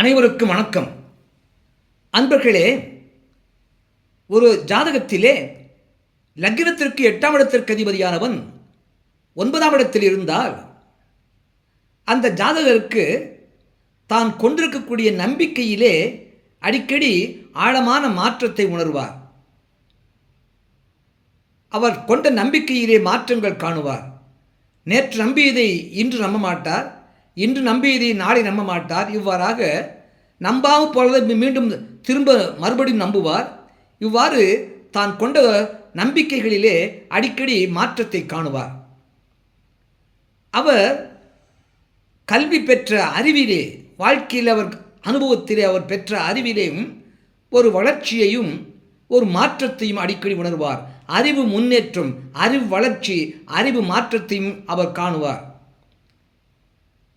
அனைவருக்கும் வணக்கம். அன்பர்களே ஒரு ஜாதகத்திலே லக்னத்திற்கு எட்டாம் இடத்திற்கு அதிபதியானவன் ஒன்பதாம் இடத்தில் இருந்தால் அந்த ஜாதகருக்கு தான் கொண்டிருக்கக்கூடிய நம்பிக்கையிலே அடிக்கடி ஆழமான மாற்றத்தை உணர்வார். அவர் கொண்ட நம்பிக்கையிலே மாற்றங்கள் காணுவார். நேற்று நம்பியதை இன்று நம்ப மாட்டார் இன்று நம்பியதை நாளை நம்ப மாட்டார் இவ்வாறாக நம்பாமல் போலதை மீண்டும் திரும்ப மறுபடியும் நம்புவார். இவ்வாறு தான் கொண்ட நம்பிக்கைகளிலே அடிக்கடி மாற்றத்தை காணுவார். அவர் கல்வி பெற்ற அறிவிலே வாழ்க்கையில் அவர் அனுபவத்திலே அவர் பெற்ற அறிவிலேயும் ஒரு வளர்ச்சியையும் ஒரு மாற்றத்தையும் அடிக்கடி உணர்வார். அறிவு முன்னேற்றம் அறிவு வளர்ச்சி அறிவு மாற்றத்தையும் அவர் காணுவார்.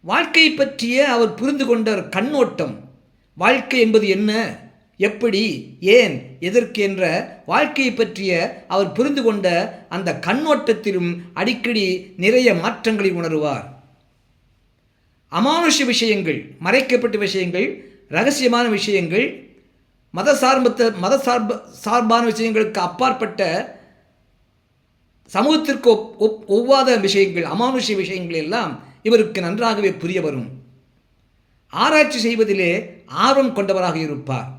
வாழ்க்கையை பற்றிய அவர் புரிந்து கொண்ட கண்ணோட்டம். வாழ்க்கை என்பது என்ன? எப்படி? ஏன்? எதற்கு? என்ற வாழ்க்கையை பற்றிய அவர் புரிந்து கொண்ட அந்த கண்ணோட்டத்திலும் அடிக்கடி நிறைய மாற்றங்களை உணருவார். அமானுஷ விஷயங்கள் மறைக்கப்பட்ட விஷயங்கள் ரகசியமான விஷயங்கள் மத சார்பத்த மத சார்ப சார்பான விஷயங்களுக்கு அப்பாற்பட்ட சமூகத்திற்கு ஒப் ஒப் ஒவ்வாத விஷயங்கள் அமானுஷ விஷயங்கள் எல்லாம் இவருக்கு நன்றாகவே புரிய வரும். ஆராய்ச்சி செய்வதிலே ஆர்வம் கொண்டவராக இருப்பார்.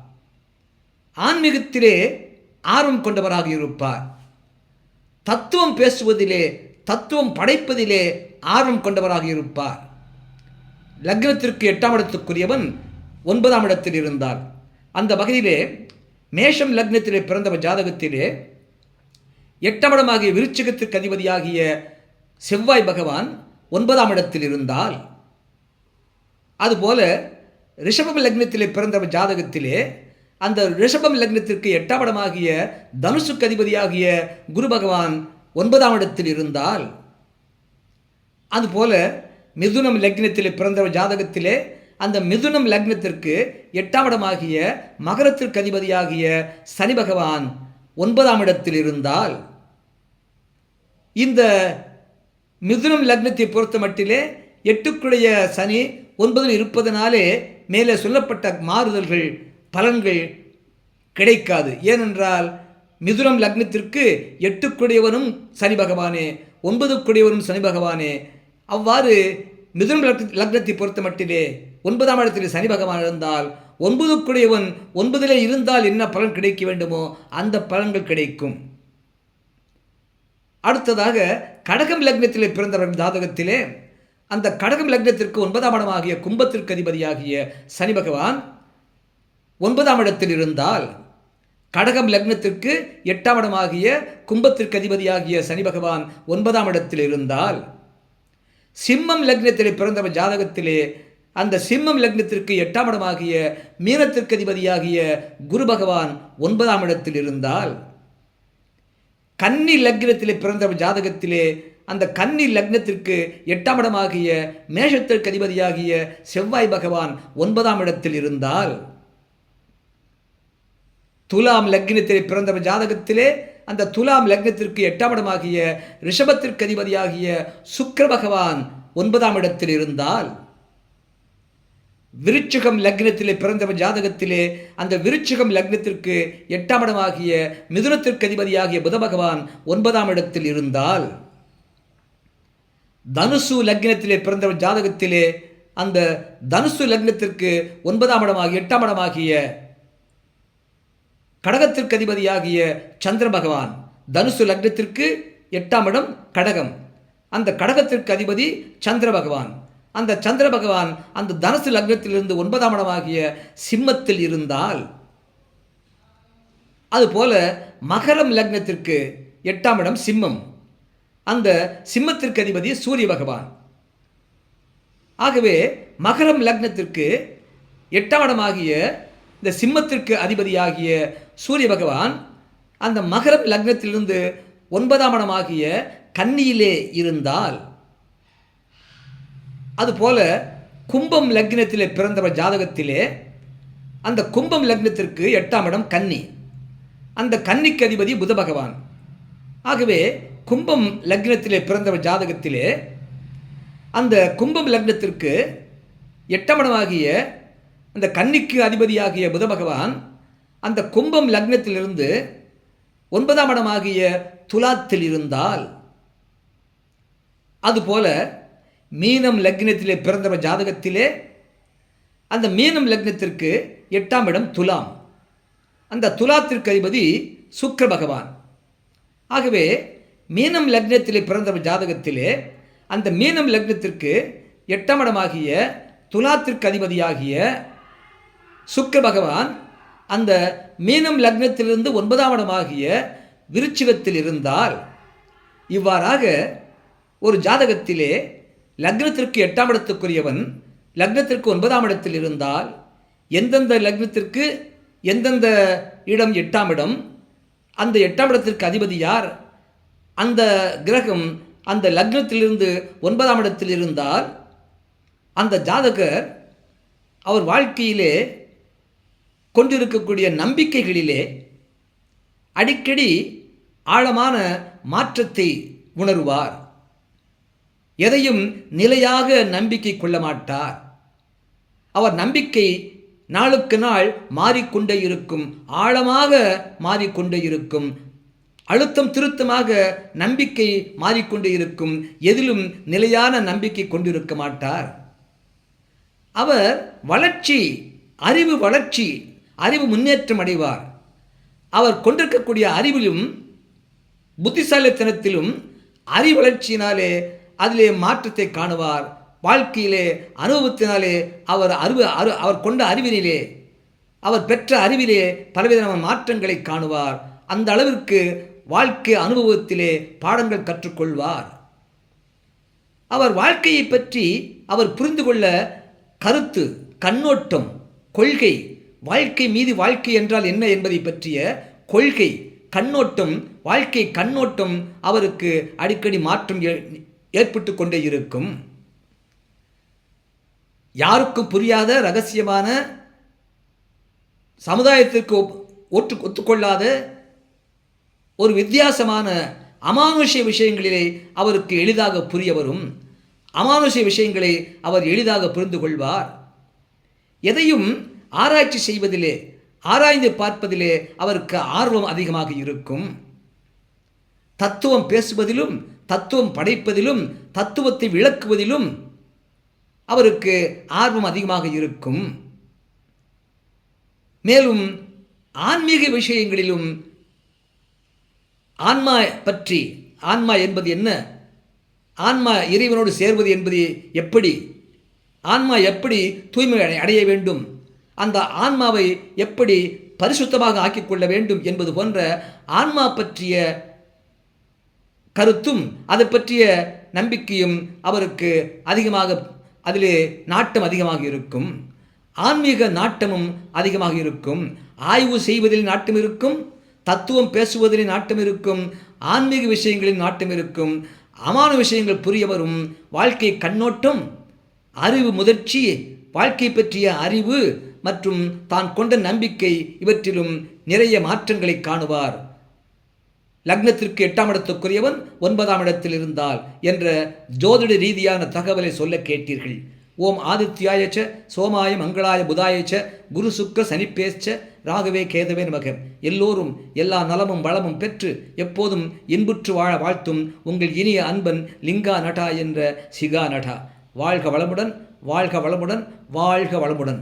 ஆன்மீகத்திலே ஆர்வம் கொண்டவராக இருப்பார். தத்துவம் பேசுவதிலே தத்துவம் படைப்பதிலே ஆர்வம் கொண்டவராக இருப்பார். லக்னத்திற்கு எட்டாம் இடத்துக்குரியவன் ஒன்பதாம் இடத்தில் இருந்தார் அந்த வகையிலே மேஷம் லக்னத்திலே பிறந்தவர் ஜாதகத்திலே எட்டாம் இடமாகிய விருச்சிகத்திற்கு அதிபதியாகிய செவ்வாய் பகவான் ஒன்பதாம் இடத்தில் இருந்தால் அதுபோல ரிஷபம் லக்னத்திலே பிறந்தவர் ஜாதகத்திலே அந்த ரிஷபம் லக்னத்திற்கு எட்டாம் இடமாகிய தனுசுக்கு அதிபதியாகிய குரு பகவான் ஒன்பதாம் இடத்தில் இருந்தால் அதுபோல மிதுனம் லக்னத்திலே பிறந்தவர் ஜாதகத்திலே அந்த மிதுனம் லக்னத்திற்கு எட்டாம் இடமாகிய மகரத்திற்கு அதிபதியாகிய சனி பகவான் ஒன்பதாம் இடத்தில் இருந்தால் இந்த மிதுனம் லக்னத்தை பொறுத்த மட்டிலே எட்டுக்குடைய சனி ஒன்பதில் இருப்பதனாலே மேலே சொல்லப்பட்ட மாறுதல்கள் பலன்கள் கிடைக்காது. ஏனென்றால் மிதுனம் லக்னத்திற்கு எட்டுக்குடையவனும் சனி பகவானே ஒன்பதுக்குடையவனும் சனி பகவானே. அவ்வாறு மிதுனம் லக் லக்னத்தை பொறுத்த மட்டிலே ஒன்பதாம் இடத்தில் சனி பகவான் இருந்தால் ஒன்பதுக்குடையவன் ஒன்பதிலே இருந்தால் என்ன பலன் கிடைக்க வேண்டுமோ அந்த பலன்கள் கிடைக்கும். அடுத்ததாக கடகம் லக்னத்திலே பிறந்தவர் ஜாதகத்திலே அந்த கடகம் லக்னத்திற்கு ஒன்பதாம் இடமாகிய கும்பத்திற்கு அதிபதியாகிய சனி பகவான் ஒன்பதாம் இடத்தில் இருந்தால் கடகம் லக்னத்திற்கு எட்டாம் இடமாகிய கும்பத்திற்கு அதிபதியாகிய சனி பகவான் ஒன்பதாம் இடத்தில் இருந்தால் சிம்மம் லக்னத்திலே பிறந்தவர் ஜாதகத்திலே அந்த சிம்மம் லக்னத்திற்கு எட்டாம் இடமாகிய மீனத்திற்கு அதிபதியாகிய குரு பகவான் ஒன்பதாம் இடத்தில் இருந்தால் கன்னி லக்னத்திலே பிறந்த ஜாதகத்திலே அந்த கன்னி லக்னத்திற்கு எட்டாம் இடமாகிய மேஷத்திற்கு அதிபதியாகிய செவ்வாய் பகவான் ஒன்பதாம் இடத்தில் இருந்தால் துலாம் லக்னத்திலே பிறந்த ஜாதகத்திலே அந்த துலாம் லக்னத்திற்கு எட்டாம் இடமாகிய ரிஷபத்திற்கு அதிபதியாகிய சுக்கர பகவான் ஒன்பதாம் இடத்தில் இருந்தால் விருச்சிகம் லக்னத்திலே பிறந்தவன் ஜாதகத்திலே அந்த விருச்சிகம் லக்னத்திற்கு எட்டாம் இடமாகிய மிதுனத்திற்கு அதிபதியாகிய புத பகவான் ஒன்பதாம் இடத்தில் இருந்தால் தனுசு லக்னத்திலே பிறந்தவன் ஜாதகத்திலே அந்த தனுசு லக்னத்திற்கு ஒன்பதாம் இடமாகிய எட்டாம் இடமாகிய கடகத்திற்கு அதிபதியாகிய சந்திர பகவான் தனுசு லக்னத்திற்கு எட்டாம் இடம் கடகம். அந்த கடகத்திற்கு அதிபதி சந்திர பகவான். அந்த சந்திர பகவான் அந்த தனுசு லக்னத்திலிருந்து ஒன்பதாம் இடமாகிய சிம்மத்தில் இருந்தால் அதுபோல மகரம் லக்னத்திற்கு எட்டாம் இடம் சிம்மம். அந்த சிம்மத்திற்கு அதிபதி சூரிய பகவான். ஆகவே மகரம் லக்னத்திற்கு எட்டாம் இடமாகிய இந்த சிம்மத்திற்கு அதிபதியாகிய சூரிய பகவான் அந்த மகரம் லக்னத்திலிருந்து ஒன்பதாம் இடமாகிய கன்னியிலே இருந்தால் அதுபோல் கும்பம் லக்னத்திலே பிறந்தவர் ஜாதகத்திலே அந்த கும்பம் லக்னத்திற்கு எட்டாம் இடம் கன்னி. அந்த கன்னிக்கு அதிபதி புத பகவான். ஆகவே கும்பம் லக்னத்திலே பிறந்தவர் ஜாதகத்திலே அந்த கும்பம் லக்னத்திற்கு எட்டமனமாகிய அந்த கன்னிக்கு அதிபதியாகிய புத பகவான் அந்த கும்பம் லக்னத்திலிருந்து ஒன்பதாம் இடமாகிய துலாத்தில் இருந்தால் அதுபோல மீனம் லக்னத்திலே பிறந்தவர் ஜாதகத்திலே அந்த மீனம் லக்னத்திற்கு எட்டாம் இடம் துலாம். அந்த துலாத்திற்கு அதிபதி சுக்கர பகவான். ஆகவே மீனம் லக்னத்திலே பிறந்தவர் ஜாதகத்திலே அந்த மீனம் லக்னத்திற்கு எட்டாம் இடமாகிய துலாத்திற்கு அதிபதியாகிய சுக்கர பகவான் அந்த மீனம் லக்னத்திலிருந்து ஒன்பதாம் இடமாகிய விருச்சிகத்தில் இருந்தால் இவ்வாறாக ஒரு ஜாதகத்திலே லக்னத்திற்கு எட்டாம் இடத்துக்குரியவன் லக்னத்திற்கு ஒன்பதாம் இடத்தில் இருந்தால் எந்தெந்த லக்னத்திற்கு எந்தெந்த இடம் எட்டாம் இடம் அந்த எட்டாம் இடத்திற்கு அதிபதி யார்? அந்த கிரகம் அந்த லக்னத்திலிருந்து ஒன்பதாம் இடத்தில் இருந்தால் அந்த ஜாதகர் அவர் வாழ்க்கையிலே கொண்டிருக்கக்கூடிய நம்பிக்கைகளிலே அடிக்கடி ஆழமான மாற்றத்தை உணருவார். எதையும் நிலையாக நம்பிக்கை கொள்ள மாட்டார். அவர் நம்பிக்கை நாளுக்கு நாள் மாறிக்கொண்டே இருக்கும் ஆழமாக மாறிக்கொண்டே இருக்கும் அழுத்தம் திருத்தமாக நம்பிக்கை மாறிக்கொண்டே இருக்கும் எதிலும் நிலையான நம்பிக்கை கொண்டிருக்க மாட்டார். அவர் வளர்ச்சி அறிவு வளர்ச்சி அறிவு முன்னேற்றம் அடைவார். அவர் கொண்டிருக்கக்கூடிய அறிவிலும் புத்திசாலித்தனத்திலும் அறிவளர்ச்சியினாலே அதிலே மாற்றத்தை காணுவார். வாழ்க்கையிலே அனுபவத்தினாலே அவர் அறிவு அரு அவர் கொண்ட அறிவினிலே அவர் பெற்ற அறிவிலே பலவிதமான மாற்றங்களை காணுவார். அந்த அளவிற்கு வாழ்க்கை அனுபவத்திலே பாடங்கள் கற்றுக்கொள்வார். அவர் வாழ்க்கையை பற்றி அவர் புரிந்து கொள்ள கருத்து கண்ணோட்டம் கொள்கை வாழ்க்கை மீது வாழ்க்கை என்றால் என்ன என்பதை பற்றிய கொள்கை கண்ணோட்டம் வாழ்க்கை கண்ணோட்டம் அவருக்கு அடிக்கடி மாற்றம் ஏற்பட்டு கொண்டே இருக்கும். யாருக்கும் புரியாத ரகசியமான சமுதாயத்திற்கு ஒற்று ஒத்துக்கொள்ளாத ஒரு வித்தியாசமான அமானுஷ்ய விஷயங்களிலே அவருக்கு எளிதாக புரிய வரும். அமானுஷ்ய விஷயங்களை அவர் எளிதாக புரிந்து கொள்வார். எதையும் ஆராய்ச்சி செய்வதிலே ஆராய்ந்து பார்ப்பதிலே அவருக்கு ஆர்வம் அதிகமாக இருக்கும். தத்துவம் பேசுவதிலும் தத்துவம் படைப்பதிலும் தத்துவத்தை விளக்குவதிலும் அவருக்கு ஆர்வம் அதிகமாக இருக்கும். மேலும் ஆன்மீக விஷயங்களிலும் ஆன்மா பற்றி ஆன்மா என்பது என்ன? ஆன்மா இறைவனோடு சேர்வது என்பது எப்படி? ஆன்மா எப்படி தூய்மை அடைய வேண்டும்? அந்த ஆன்மாவை எப்படி பரிசுத்தமாக ஆக்கிக்கொள்ள வேண்டும் என்பது போன்ற ஆன்மா பற்றிய கருத்தும் அதை பற்றிய நம்பிக்கையும் அவருக்கு அதிகமாக அதிலே நாட்டம் அதிகமாக இருக்கும். ஆன்மீக நாட்டமும் அதிகமாக இருக்கும். ஆய்வு செய்வதில் நாட்டம் இருக்கும். தத்துவம் பேசுவதில் நாட்டம் இருக்கும். ஆன்மீக விஷயங்களில் நாட்டம் இருக்கும். அமான விஷயங்கள் புரிய வரும். வாழ்க்கை கண்ணோட்டம் அறிவு முதிர்ச்சி வாழ்க்கை பற்றிய அறிவு மற்றும் தான் கொண்ட நம்பிக்கை இவற்றிலும் நிறைய மாற்றங்களை காணுவார். லக்னத்திற்கு எட்டாம் இடத்துக்குரியவன் ஒன்பதாம் இடத்தில் இருந்தால் என்ற ஜோதிட ரீதியான தகவலை சொல்ல கேட்டீர்கள். ஓம் ஆதித்யாயச்ச சோமாய மங்களாய புதாயச்ச குரு சுக்க சனிப்பேச்ச ராகவே கேதவே நமக. எல்லோரும் எல்லா நலமும் வளமும் பெற்று எப்போதும் இன்புற்று வாழ வாழ்த்தும் உங்கள் இனிய அன்பன் லிங்கா நட்டா என்ற சிகா நட்டா. வாழ்க வளமுடன் வாழ்க வளமுடன் வாழ்க வளமுடன்.